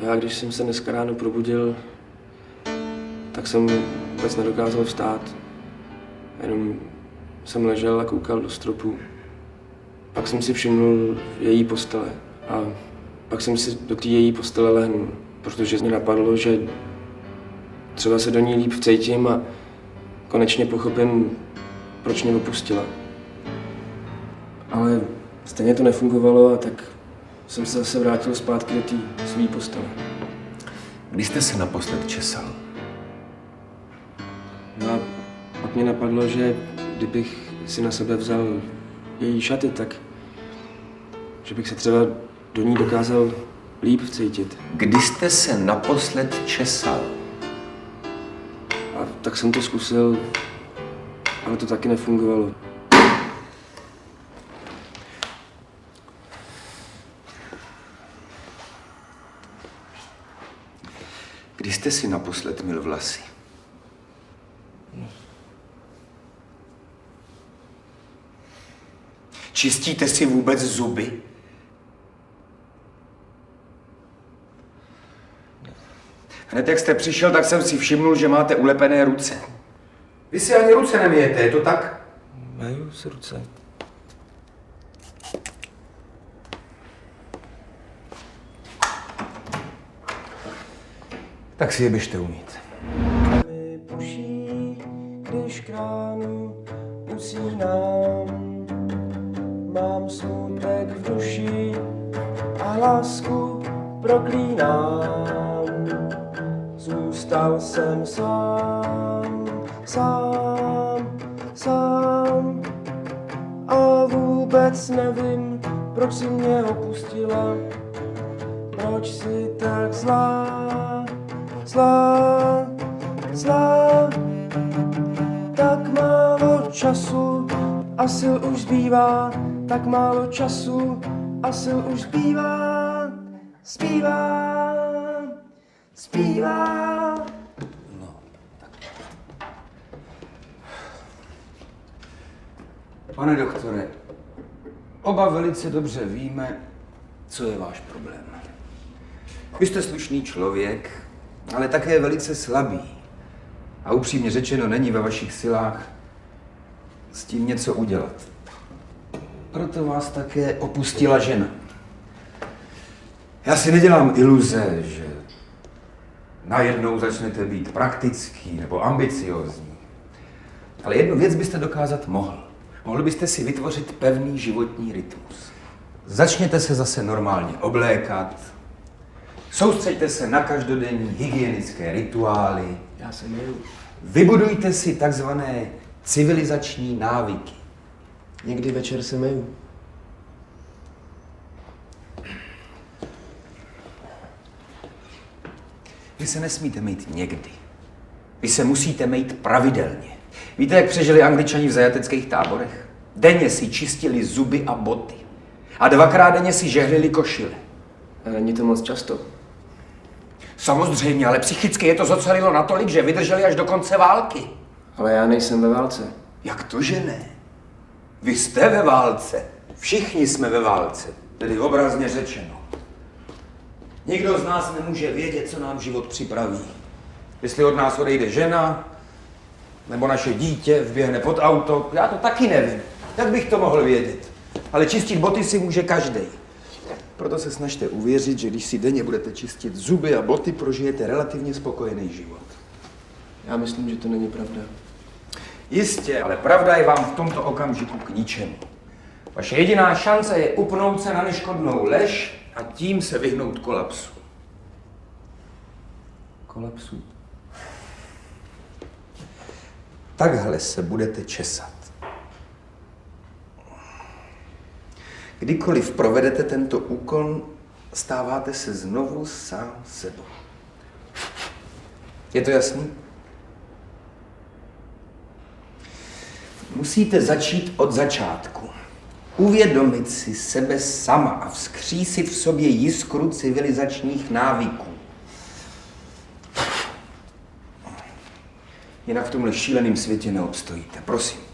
Já, když jsem se dneska ráno probudil, tak jsem vůbec nedokázal vstát. Jenom jsem ležel a koukal do stropu. Pak jsem si všimnul její postele a pak jsem si do té její postele lehnul, protože mě napadlo, že třeba se do ní líp vcítím a konečně pochopím, proč mě opustila. Ale stejně to nefungovalo a tak jsem se zase vrátil zpátky do té své postele. Kdy jste se naposled česal? No a pak mě napadlo, že kdybych si na sebe vzal její šaty, tak že bych se třeba do ní dokázal líp vcítit. Kdy jste se naposled česal? A tak jsem to zkusil, ale to taky nefungovalo. Kdy jste si naposled mil vlasy? Čistíte si vůbec zuby? Hned jak jste přišel, tak jsem si všimnul, že máte ulepené ruce. Vy si ani ruce nemijete, je to tak? Mají se ruce. Tak si je běžte umít. puší, když kránu usínám. Mám smutek v duši a lásku proklínám. Zůstal jsem sám, sám, sám a vůbec nevím, proč si mě opustila, proč si tak zlá, zlá, zlá. Tak málo času a sil už zbývá, tak málo času a sil už zbývá, zbývá, zbývá. Pane doktore, oba velice dobře víme, co je váš problém. Vy jste slušný člověk, ale také velice slabý. A upřímně řečeno, není ve vašich silách s tím něco udělat. Proto vás také opustila žena. Já si nedělám iluze, že najednou začnete být praktický nebo ambiciozní. Ale jednu věc byste dokázat mohl. Mohl byste si vytvořit pevný životní rytmus. Začněte se zase normálně oblékat, soustřeďte se na každodenní hygienické rituály, Já se miju. vybudujte si takzvané civilizační návyky. Někdy večer se miju. Vy se nesmíte mít někdy. Vy se musíte mít pravidelně. Víte, jak přežili angličani v zajateckých táborech? Denně si čistili zuby a boty. A dvakrát denně si žehlili košile. A Není to moc často. Samozřejmě, ale psychicky je to zocelilo natolik, že vydrželi až do konce války. Ale já nejsem ve válce. Jak to, že ne? Vy jste ve válce. Všichni jsme ve válce. Tedy obrazně řečeno. Nikdo z nás nemůže vědět, co nám život připraví. Jestli od nás odejde žena, nebo naše dítě vběhne pod auto, já to taky nevím. Jak bych to mohl vědět? Ale čistit boty si může každý. Proto se snažte uvěřit, že když si denně budete čistit zuby a boty, prožijete relativně spokojený život. Já myslím, že to není pravda. Jistě, ale pravda je vám v tomto okamžiku k ničemu. Vaše jediná šance je upnout se na neškodnou lež a tím se vyhnout kolapsu. Kolapsu. Takhle se budete česat. Kdykoliv provedete tento úkon, stáváte se znovu sám sebou. Je to jasný? Musíte začít od začátku. Uvědomit si sebe sama a vzkřísit v sobě jiskru civilizačních návyků. Jinak v tomhle šíleném světě neobstojíte. Prosím.